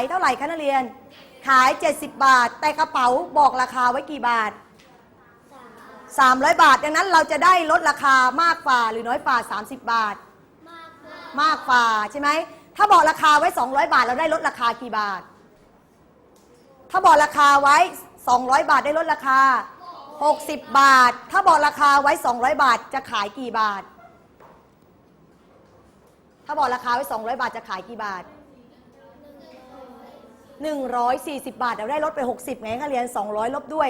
ายเท่าไหร่คะนักเรียน ขาย 70 บาท แต่กระเป๋าบอกราคาไว้กี่บาท 300 บาท ดังนั้นเราจะได้ลดราคามากกว่าหรือน้อยกว่า30 บาท มากกว่าใช่ไหม ถ้าบอกราคาไว้ 200 บาท เราได้ลดราคากี่บาท ถ้าบอกราคาไว้ 200 บาทได้ลดราคา 60 บาท ถ้าบอกราคาไว้ 200 บาทจะขายกี่บาท ถ้าบอกราคาไว้ 200 บาทจะขายกี่บาท 140 บาทเราได้ลดไป 60ไงคะเรียน 200 ลบด้วย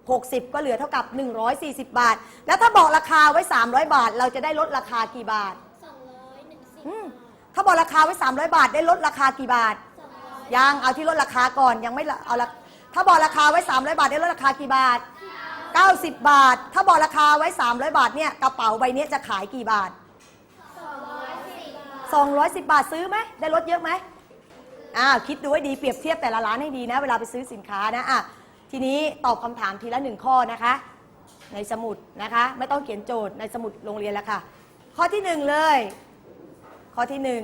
60 ก็เหลือเท่ากับ 140 บาท แล้วถ้าบอกราคาไว้ 300 บาท เราจะได้ลดราคากี่บาท อืมถ้าบอกราคาไว้ 300 บาท ได้ลดราคากี่บาท ยังเอาที่ลดราคาก่อนยังไม่ละเอาละถ้าบอกราคาไว้ 300 บาท ได้ลดราคากี่บาท 90 บาท ถ้าบอกราคาไว้ 300 บาทเนี่ยกระเป๋าใบเนี้ยจะขายกี่บาท 210 บาทซื้อไหมได้ลดเยอะไหม อ่าคิดดูให้ดีเปรียบเทียบแต่ละร้านให้ดีนะ เวลาไปซื้อสินค้านะอะทีนี้ตอบคำถามทีละหนึ่งข้อนะคะ ในสมุดนะคะ ไม่ต้องเขียนโจทย์ในสมุดโรงเรียนแล้วค่ะ ข้อที่หนึ่งเลย ข้อที่หนึ่ง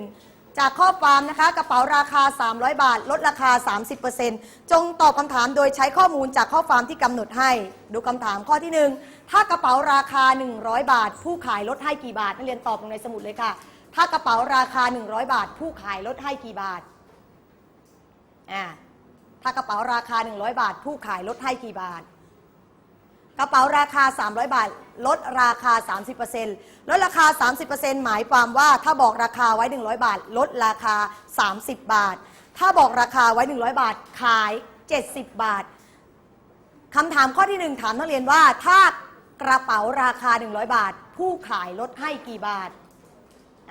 จากข้อความนะคะกระเป๋าราคา 300 บาท ลดราคา 30%จงตอบคำถามโดยใช้ข้อมูลจากข้อความที่กำหนดให้ ดูคำถามข้อที่หนึ่งถ้ากระเป๋าราคา 100 บาท ผู้ขายลดให้กี่บาทนักเรียนตอบลงในสมุดเลยค่ะ ถ้ากระเป๋าราคา 100 บาท ผู้ขายลดให้กี่บาท อ่าถ้ากระเป๋าราคา 100 บาท ผู้ขายลดให้กี่บาท กระเป๋าราคา 300 บาท ลดราคา 30%ลดราคา 30%หมายความว่าถ้าบอกราคาไว้ 100 บาท ลดราคา 30 บาท ถ้าบอกราคาไว้ 100 บาท ขาย 70 บาทคำถามข้อที่ 1 ถามนักเรียนว่าถ้ากระเป๋าราคา 100 บาท ผู้ขายลดให้กี่บาท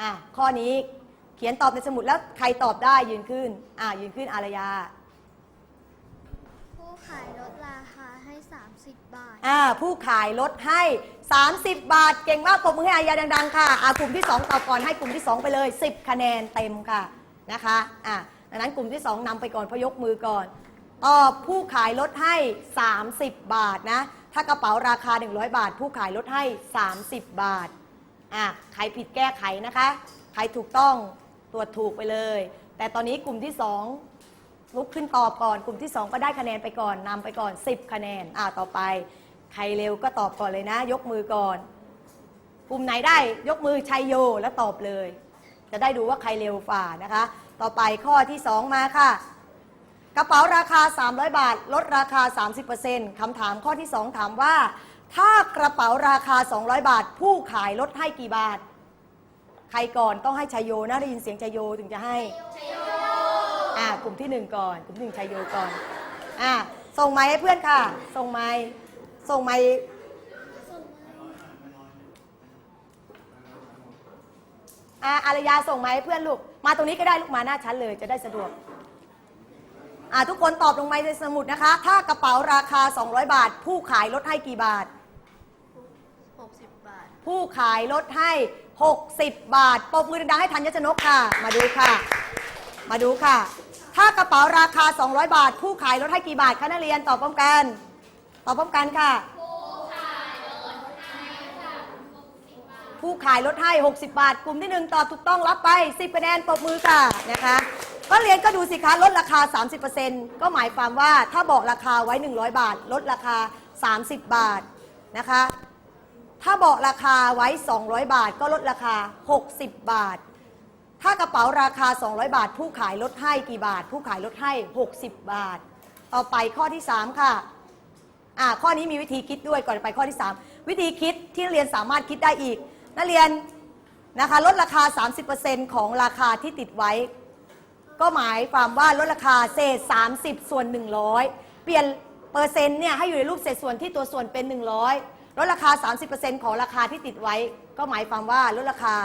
อะข้อนี้ ขียนตอบในสมุดแล้วใครตอบได้ยืนขึ้น อะยืนขึ้นอารยา ผู้ขายลดราคาให้ 30 บาท อ่าผู้ขายลดให้ 30 บาท เก่งมากปรบมือให้อายาดัง ๆ ค่ะอ่ากลุ่มที่ 2 ตอบก่อนให้กลุ่มที่ 2 ไปเลย 10 คะแนนเต็มค่ะนะคะอ่าดังนั้นกลุ่มที่ 2นำไปก่อนเพราะยกมือก่อน ตอบผู้ขายลดให้ 30 บาทนะ ถ้ากระเป๋าราคา 100 บาท ผู้ขายลดให้ 30 บาทอะใครผิดแก้ไขนะคะ ใครถูกต้อง ตรวจถูกไปเลย แต่ตอนนี้กลุ่มที่ 2 ลุกขึ้นตอบก่อน กลุ่มที่ 2 ก็ได้คะแนนไปก่อนนำไปก่อน 10 คะแนนอ่าต่อไป ใครเร็วก็ตอบก่อนเลยนะ ยกมือก่อน กลุ่มไหนได้ยกมือชัยโยแล้วตอบเลย จะได้ดูว่าใครเร็วฝ่านะคะ ต่อไปข้อที่ 2 มาค่ะ กระเป๋าราคา 300 บาท ลดราคา 30%คำถามข้อที่ 2 ถามว่า ถ้ากระเป๋าราคา 200 บาท ผู้ขายลดให้กี่บาท ใครก่อนต้องให้ชัยโยนะได้ยินเสียงชัยโยถึงจะให้อ่ากลุ่มที่หนึ่งก่อน กลุ่มที่หนึ่งชัยโยก่อนอ่าส่งไม้ให้เพื่อนค่ะ ส่งไม้ส่งไม้อ่าอารยาส่งไม้ให้เพื่อนลูก มาตรงนี้ก็ได้ลูกมาหน้าชั้นเลยจะได้สะดวกอ่าทุกคนตอบลงมาในสมุดนะคะ ถ้ากระเป๋าราคา 200 บาท ผู้ขายลดให้กี่บาท 60 บาท ผู้ขายลดให้ 60 บาทปรมือดังๆให้ทันยชนกค่ะ มาดูค่ะ มาดูค่ะ ถ้ากระเป๋าราคา 200 บาท ผู้ขายลดให้กี่บาทคะนักเรียนตอบพร้อมกัน ตอบพร้อมกันค่ะ ผู้ขายลดให้ 60 บาท กลุ่มที่ 1 ตอบถูกต้องรับไป 10คะแนนปรบมือค่ะนะคะก็เรียนก็ดูสิคะลดราคา 30%ก็หมายความว่าถ้าบอกราคาไว้ 100 บาท ลดราคา 30 บาทนะคะ ถ้าบอกราคาไว้ 200 บาทก็ลดราคา 60 บาท ถ้ากระเป๋าราคา 200 บาท ผู้ขายลดให้กี่บาท ผู้ขายลดให้ 60 บาท ต่อไปข้อที่ 3 ค่ะอ่าข้อนี้มีวิธีคิดด้วยก่อนไปข้อที่ 3 วิธีคิดที่นักเรียนสามารถคิดได้อีก นักเรียนนะคะลดราคา 30%ของราคาที่ติดไว้ ก็หมายความว่าลดราคาเศษ 30 ส่วน 100 เปลี่ยนเปอร์เซ็นต์เนี่ยให้อยู่ในรูปเศษส่วนที่ตัวส่วนเป็น 100 ลดราคา 30%ของราคาที่ติดไว้ ก็หมายความว่าลดราคา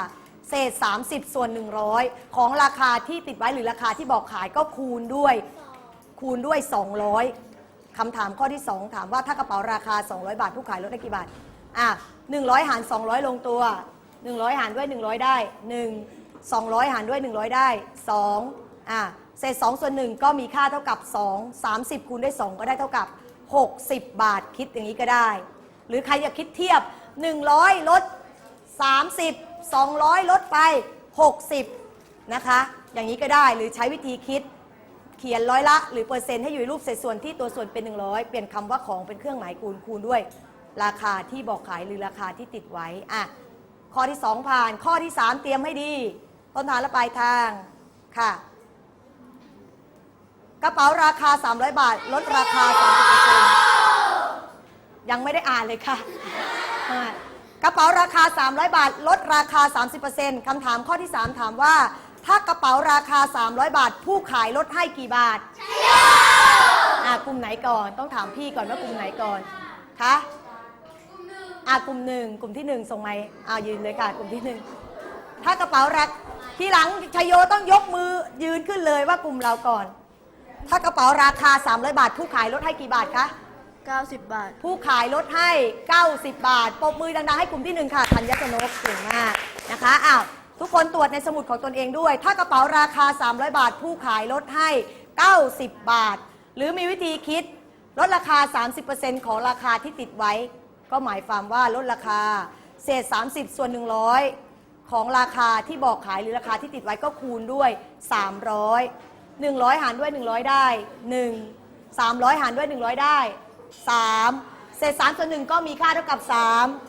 เศษ 30 ส่วน 100 ของราคาที่ติดไว้หรือราคาที่บอกขายก็คูณด้วยคูณด้วย 200คำถามข้อที่ 2 ถามว่าถ้ากระเป๋าราคา 200 บาท ผู้ขายลดได้กี่บาท อะ 100 หาร 200 ลงตัว 100 หารด้วย 100 ได้ 1 200 หารด้วย 100 ได้ 2 อะ เศษ 2 ส่วน 1 ก็มีค่าเท่ากับ 2 30 คูณด้วย 2 ก็ได้เท่ากับ 60 บาท คิดอย่างนี้ก็ได้ หรือใครอยากคิดเทียบ 100 ลด 30 200 ลดไป 60 นะคะ อย่างนี้ก็ได้หรือใช้วิธีคิดเขียนร้อยละ หรือเปอร์เซ็นต์ให้อยู่ในรูปเศษส่วนที่ตัวส่วนเป็น 100 เปลี่ยนคำว่าของเป็นเครื่องหมายคูณคูณด้วย ราคาที่บอกขายหรือราคาที่ติดไว้อะข้อที่ 2 ผ่าน ข้อที่ 3 เตรียมให้ดี ต้นทางและปลายทางค่ะ กระเป๋าราคา 300 บาท ลดราคา 30% ยังไม่ได้อ่านเลยค่ะอ่ากระเป๋าราคา 300 บาท ลดราคา 30%คำถามข้อที่ 3 ถามว่า ถ้ากระเป๋าราคา 300 บาท ผู้ขายลดให้กี่บาทอ่ากลุ่มไหนก่อนต้องถามพี่ก่อนว่ากลุ่มไหนก่อนคะอ่ากลุ่มหนึ่งกลุ่มที่หนึ่งส่งไม้อ่ายืนเลยค่ะ กลุ่มที่หนึ่งถ้ากระเป๋ารักทีหลังชยโยต้องยกมือยืนขึ้นเลยว่ากลุ่มเราก่อน ถ้ากระเป๋าราคา 300 บาท ผู้ขายลดให้กี่บาทคะ 90 บาท ผู้ขายลดให้ 90 บาท ปรบมือดังๆให้กลุ่มที่หนึ่งค่ะธัญชนกเก่งมากนะคะอ้าวทุกคนตรวจในสมุดของตนเองด้วย ถ้ากระเป๋าราคา 300 บาท ผู้ขายลดให้ 90 บาท หรือมีวิธีคิดลดราคา 30%ของราคาที่ติดไว้ ก็หมายความว่าลดราคา เศษ 30 ส่วน 100 ของราคาที่บอกขายหรือราคาที่ติดไว้ก็คูณด้วย 300 100 หารด้วย 100 ได้ 1 300 หารด้วย 100 ได้ 3 เศษ3ส่วน1ก็มีค่าเท่ากับ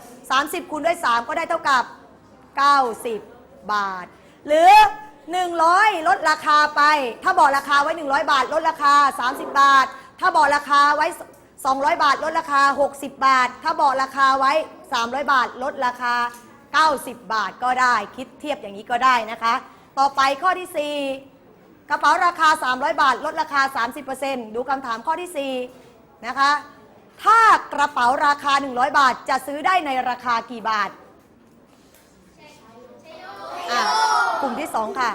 3 30คูณด้วย 3 ก็ได้เท่ากับ 90 บาท หรือ 100 ลดราคาไป ถ้าบอกราคาไว้ 100 บาท ลดราคา 30 บาท ถ้าบอกราคาไว้ 200 บาท ลดราคา 60 บาท ถ้าบอกราคาไว้ 300 บาท ลดราคา 90 บาทก็ได้ คิดเทียบอย่างนี้ก็ได้นะคะ ต่อไปข้อที่ 4 กระเป๋าราคา 300 บาท ลดราคา 30%ดูคำถามข้อที่ 4 นะคะ ถ้ากระเป๋าราคา 100 บาทจะซื้อได้ในราคากี่บาทอะกลุ่มที่ 2 ค่ะ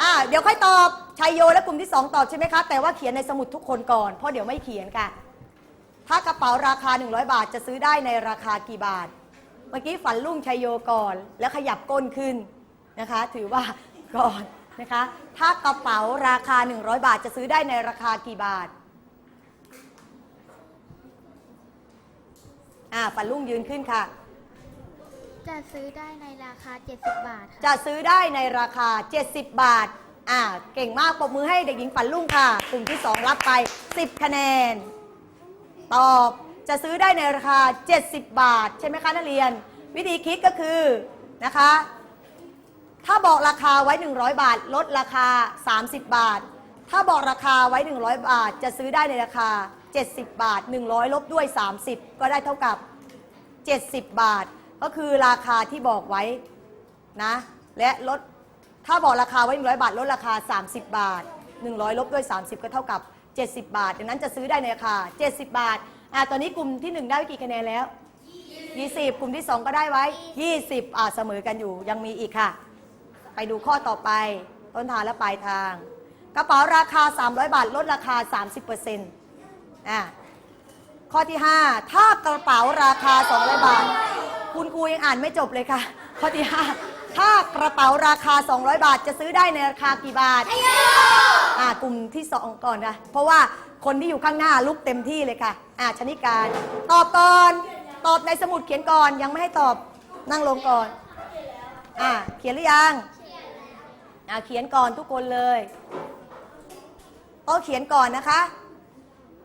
อะ เดี๋ยวค่อยตอบชัยโยและกลุ่มที่ 2 ตอบใช่ไหมคะ แต่ว่าเขียนในสมุดทุกคนก่อน เพราะเดี๋ยวไม่เขียนค่ะ ถ้ากระเป๋าราคา 100 บาทจะซื้อได้ในราคากี่บาท เมื่อกี้ฝันลุ่งชัยโยก่อน แล้วขยับก้นขึ้นนะคะ ถือว่าก่อนนะคะ ถ้ากระเป๋าราคา 100 บาทจะซื้อได้ในราคากี่บาท อ่าฝันลุ่งยืนขึ้นค่ะ จะซื้อได้ในราคา 70 บาทค่ะ จะซื้อได้ในราคา 70 บาท อ่า เก่งมากปรบมือให้เด็กหญิงฝันลุ่งค่ะ กลุ่มที่ 2 รับไป 10 คะแนน ตอบ จะซื้อได้ในราคา 70 บาท ใช่ไหมคะนักเรียน วิธีคิดก็คือนะคะ ถ้าบอกราคาไว้ 100 บาท ลดราคา 30 บาท ถ้าบอกราคาไว้ 100 บาท จะซื้อได้ในราคา 70 บาท 100 ลบด้วย 30 ก็ได้เท่ากับ 70 บาท ก็คือราคาที่บอกไว้นะ และลด ถ้าบอกราคาไว้ 100 บาท ลดราคา 30 บาท 100 ลบด้วย 30 ก็เท่ากับ 70 บาท ดังนั้นจะซื้อได้ในราคา 70 บาท อ่าตอนนี้กลุ่มที่ 1 ได้กี่คะแนนแล้ว 20 กลุ่มที่ 2 ก็ได้ไว้ 20 อ่าเสมอกันอยู่ ยังมีอีกค่ะ ไปดูข้อต่อไป ต้นทางและปลายทาง กระเป๋าราคา 300 บาท ลดราคา 30% อ่าข้อที่ 5 ถ้ากระเป๋าราคา200บาท คุณครูยังอ่านไม่จบเลยค่ะ ข้อที่ 5 ถ้ากระเป๋าราคา 200 บาทจะซื้อได้ในราคากี่บาทอ่ากลุ่มที่ 2 ก่อนนะเพราะว่าคนที่อยู่ข้างหน้าลุกเต็มที่เลยค่ะ อ่าชนิการ ตอบก่อน ตอบในสมุดเขียนก่อน ยังไม่ให้ตอบ นั่งลงก่อน อ่าเขียนหรือยัง อ่าเขียนก่อนทุกคนเลยต้องเขียนก่อนนะคะ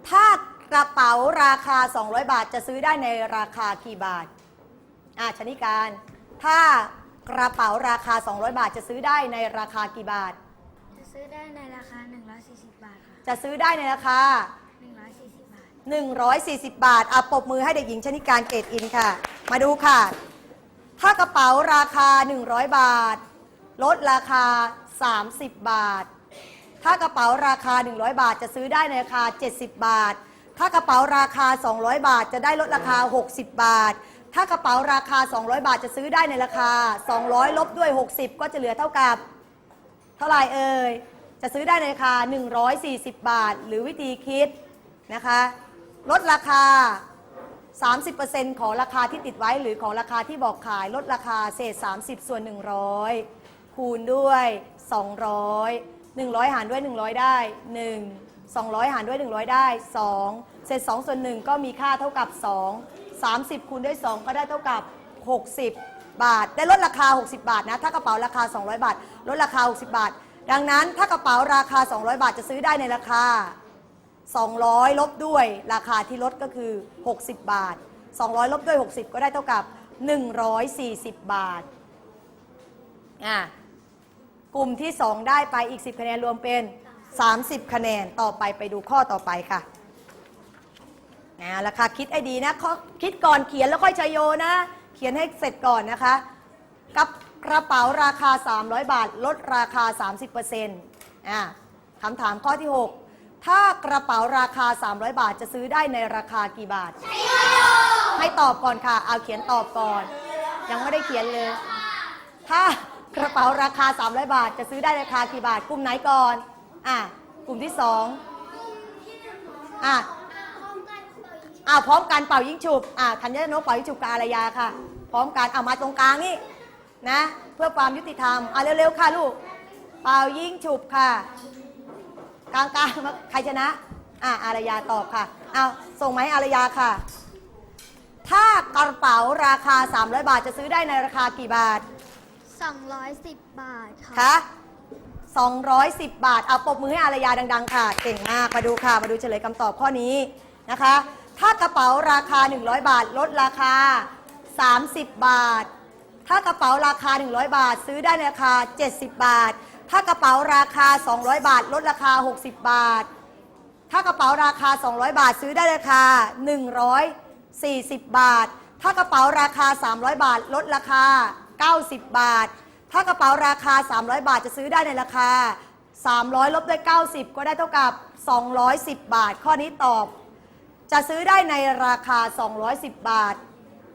ถ้ากระเป๋าราคา 200 บาทจะซื้อได้ในราคากี่บาทอ่าชนิการ ถ้ากระเป๋าราคา 200 บาทจะซื้อได้ในราคากี่บาท จะซื้อได้ในราคา 140 บาทค่ะจะซื้อได้ในราคา 140 บาท 140 บาทอะปรบมือให้เด็กหญิงชนิการเกตอินค่ะ มาดูค่ะ ถ้ากระเป๋าราคา 100 บาท ลดราคา 30 บาท ถ้ากระเป๋าราคา 100 บาทจะซื้อได้ในราคา 70 บาท ถ้ากระเป๋าราคา 200 บาทจะได้ลดราคา 60 บาท ถ้ากระเป๋าราคา 200 บาทจะซื้อได้ในราคา 200 ลบด้วย 60 ก็จะเหลือเท่ากับ เท่าไหร่เอ่ย จะซื้อได้ในราคา 140 บาท หรือวิธีคิดนะคะ ลดราคา 30%ของราคาที่ติดไว้หรือของราคาที่บอกขายลดราคาเศษ 30 ส่วน 100 คูณด้วย 200 100 หารด้วย 100 ได้ 1 200 หารด้วย 100 ได้ 2 เศษ2ส่วน1ก็มีค่าเท่ากับ 2 30 คูณด้วย 2 ก็ได้เท่ากับ 60 บาท ได้ลดราคา 60 บาทนะ ถ้ากระเป๋าราคา 200 บาท ลดราคา 60 บาท ดังนั้นถ้ากระเป๋าราคา 200 บาทจะซื้อได้ในราคา 200 ลบด้วยราคาที่ลดก็คือ 60 บาท 200 ลบด้วย 60 ก็ได้เท่ากับ 140 บาท อะ กลุ่มที่ 2 ได้ไปอีก 10 คะแนนรวมเป็น 30 คะแนนต่อไปไปดูข้อต่อไปค่ะนะราคาคิดให้ดีนะข้อคิดก่อนเขียนแล้วค่อยชยโยนะ เขียนให้เสร็จก่อนนะคะ กับกระเป๋าราคา 300 บาท ลดราคา 30%อะคำถามข้อที่ 6 ถ้ากระเป๋าราคา 300 บาทจะซื้อได้ในราคากี่บาท ให้ตอบก่อนค่ะ เอาเขียนตอบก่อน ยังไม่ได้เขียนเลย ถ้า กระเป๋าราคา 300 บาท จะซื้อได้ราคากี่บาท กลุ่มไหนก่อน อะ กลุ่มที่สองอะอะพร้อมกันเป่ายิงฉุบ อะธัญญนกเป่ายิงฉุบกับอารยาค่ะ พร้อมกันเอามาตรงกลางนี่นะ เพื่อความยุติธรรม อะเร็วๆค่ะลูก เป่ายิงฉุบค่ะ กลางๆมาใครชนะ อะอารยาตอบค่ะ เอาส่งไหมาให้อารยาค่ะ ถ้ากระเป๋าราคา 300 บาทจะซื้อได้ในราคากี่บาท 210 บาทค่ะ คะ210 บาท เอาปรบมือให้อารยาดัง ๆ ค่ะ เก่งมาก มาดูค่ะ มาดูเฉลยคำตอบข้อนี้นะคะ ถ้ากระเป๋าราคา 100 บาท ลดราคา 30 บาท ถ้ากระเป๋าราคา 100 บาท ซื้อได้ในราคา 70 บาท ถ้ากระเป๋าราคา 200 บาท ลดราคา 60 บาท ถ้ากระเป๋าราคา 200 บาท ซื้อได้ราคา 140 บาท ถ้ากระเป๋าราคา 300 บาท ลดราคา 90 บาท ถ้ากระเป๋าราคา 300 บาทจะซื้อได้ในราคา 300 ลบด้วย 90 ก็ได้เท่ากับ 210 บาท ข้อนี้ตอบ จะซื้อได้ในราคา 210 บาท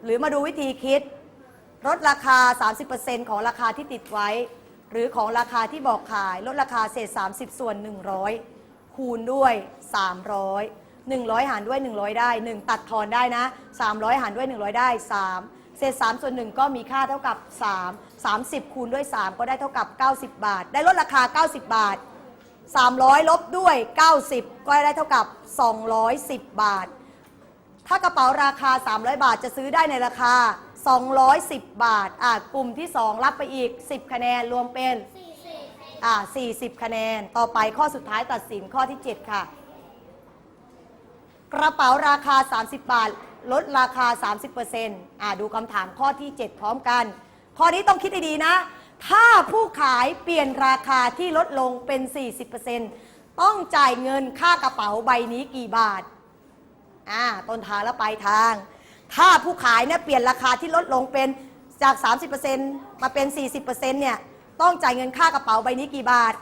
หรือมาดูวิธีคิดลดราคา 30%ของราคาที่ติดไว้ หรือของราคาที่บอกขาย ลดราคาเศษ 30 ส่วน 100 คูณด้วย 300 100 หารด้วย 100 ได้ 1 ตัดทอนได้นะ 300 หารด้วย 100 ได้ 3 ศษ 3 ส่วน 1 ก็มีค่าเท่ากับ 3 30 คูณด้วย 3 ก็ได้เท่ากับ 90 บาท ได้ลดราคา 90 บาท 300 ลบด้วย 90 ก็ได้เท่ากับ 210 บาท ถ้ากระเป๋าราคา 300 บาทจะซื้อได้ในราคา 210 บาทอะกลุ่มที่ 2 รับไปอีก 10 คะแนนรวมเป็นอะ40 คะแนน ต่อไปข้อสุดท้ายตัดสินข้อที่ 7 ค่ะ กระเป๋าราคา 30 บาท ลดราคา 30%อะดูคำถามข้อที่ 7 พร้อมกัน ข้อนี้ต้องคิดให้ดีนะ ถ้าผู้ขายเปลี่ยนราคาที่ลดลงเป็น 40%ต้องจ่ายเงินค่ากระเป๋าใบนี้กี่บาทอ่าต้นทางและปลายทาง ถ้าผู้ขายเนี่ยเปลี่ยนราคาที่ลดลงเป็นจาก 30%มาเป็น 40%เนี่ยต้องจ่ายเงินค่ากระเป๋าใบนี้กี่บาท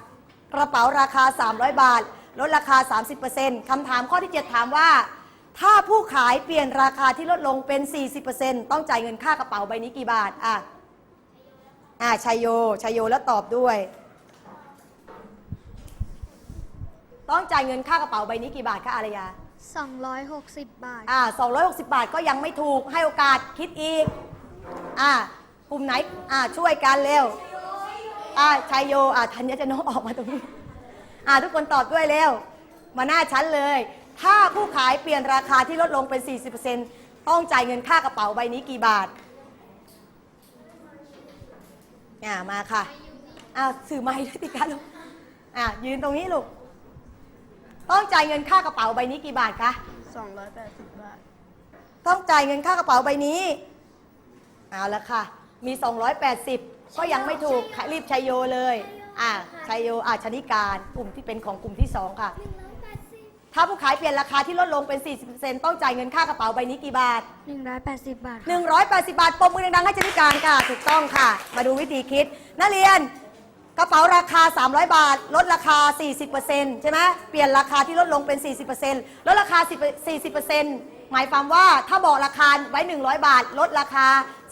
กระเป๋าราคา 300 บาท ลดราคา 30%คำถามข้อที่ 7 ถามว่า ถ้าผู้ขายเปลี่ยนราคาที่ลดลงเป็น 40%ต้องจ่ายเงินค่ากระเป๋าใบนี้กี่บาท อะ อ่าชัยโยชัยโยแล้วตอบด้วย ต้องจ่ายเงินค่ากระเป๋าใบนี้กี่บาทคะอารยา 260 บาท อ่า260 บาทก็ยังไม่ถูกให้โอกาสคิดอีก อ่ากลุ่มไหน อ่าช่วยกันเร็ว อ่าชัยโย อ่าธัญจะโนออกมาตรงนี้ อ่าทุกคนตอบด้วยเร็ว มาหน้าชั้นเลย ถ้าผู้ขายเปลี่ยนราคาที่ลดลงเป็น 40%ต้องจ่ายเงินค่ากระเป๋าใบนี้กี่บาทอ่ามาค่ะอ่าสื่อไม้ด้วยติกันลูกอ่ายืนตรงนี้ลูก ต้องจ่ายเงินค่ากระเป๋าใบนี้กี่บาทคะ280 บาท ต้องจ่ายเงินค่ากระเป๋าใบนี้เอาละค่ะ มี 280 ก็ยังไม่ถูกรีบชัยโยเลย อ่าชัยโยอาชนิการกลุ่มที่เป็นของกลุ่มที่ 2 ค่ะ ถ้าผู้ขายเปลี่ยนราคาที่ลดลงเป็น 40%ต้องจ่ายเงินค่ากระเป๋าใบนี้กี่บาท 180 บาทค่ะ180 บาทปมมือดังๆให้ชนิการค่ะ ถูกต้องค่ะ มาดูวิธีคิด นักเรียนกระเป๋าราคา 300 บาท ลดราคา 40%ใช่ไหมเปลี่ยนราคาที่ลดลงเป็น 40%ลดราคา10 40%หมายความว่าถ้าบอกราคาไว้ 100 บาท ลดราคา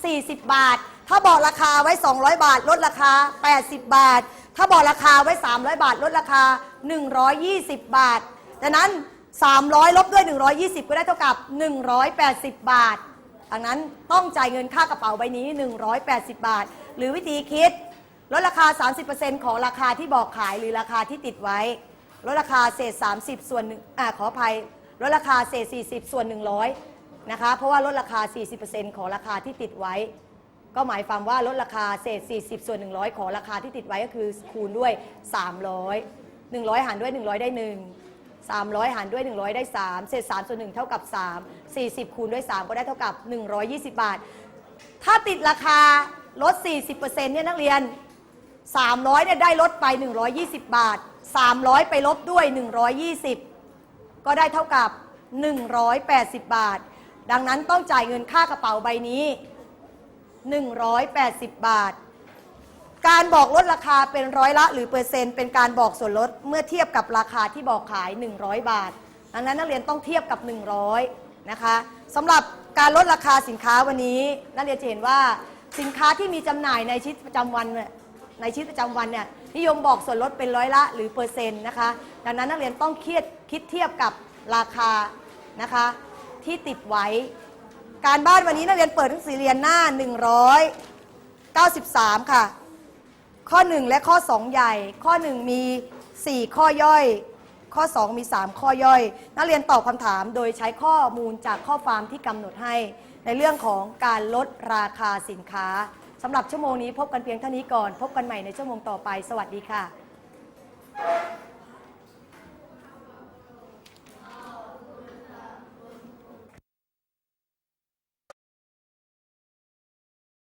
40 บาท ถ้าบอกราคาไว้ 200 บาท ลดราคา 80 บาท ถ้าบอกราคาไว้ 300 บาท ลดราคา 120 บาท ดังนั้น 300 ลบด้วย 120 ก็ได้เท่ากับ 180 บาท ดังนั้นต้องจ่ายเงินค่ากระเป๋าใบนี้ 180 บาท หรือวิธีคิด ลดราคา 30%ของราคาที่บอกขายหรือราคาที่ติดไว้ ลดราคาเศษ 30 ส่วนหนึ่งอ่าขออภัย ลดราคาเศษ 40 ส่วน 100 นะคะ เพราะว่าลดราคา 40%ของราคาที่ติดไว้ ก็หมายความว่าลดราคาเศษ 40 ส่วน 100 ของราคาที่ติดไว้ก็คือคูณด้วย 300 100 หารด้วย 100 ได้ 1 300 หารด้วย 100 ได้ 3 เศษ3ส่วน1เท่ากับ 3 40 คูณด้วย 3 ก็ได้เท่ากับ 120 บาท ถ้าติดราคาลด 40%เนี่ยนักเรียน 300เนี่ยได้ลดไป 120 บาท 300 ไปลบด้วย 120 ก็ได้เท่ากับ 180 บาท ดังนั้นต้องจ่ายเงินค่ากระเป๋าใบนี้ 180 บาท การบอกลดราคาเป็นร้อยละหรือเปอร์เซ็นต์เป็นการบอกส่วนลดเมื่อเทียบกับราคาที่บอกขาย 100 บาท ดังนั้นนักเรียนต้องเทียบกับ 100 นะคะสำหรับการลดราคาสินค้าวันนี้นักเรียนจะเห็นว่าสินค้าที่มีจำหน่ายในชีวิตประจำวันในชีวิตประจำวันเนี่ยนิยมบอกส่วนลดเป็นร้อยละหรือเปอร์เซ็นต์นะคะดังนั้นนักเรียนต้องคิดคิดเทียบกับราคานะคะที่ติดไว้ การบ้านวันนี้นักเรียนเปิดหนังสือเรียนหน้า 193 ค่ะ ข้อ 1 และข้อ 2 ใหญ่ ข้อ 1 มี 4 ข้อย่อย ข้อ 2 มี 3 ข้อย่อย นักเรียนตอบคำถามโดยใช้ข้อมูลจากข้อความที่กำหนดให้ ในเรื่องของการลดราคาสินค้าสำหรับชั่วโมงนี้พบกันเพียงเท่านี้ก่อน พบกันใหม่ในชั่วโมงต่อไป สวัสดีค่ะ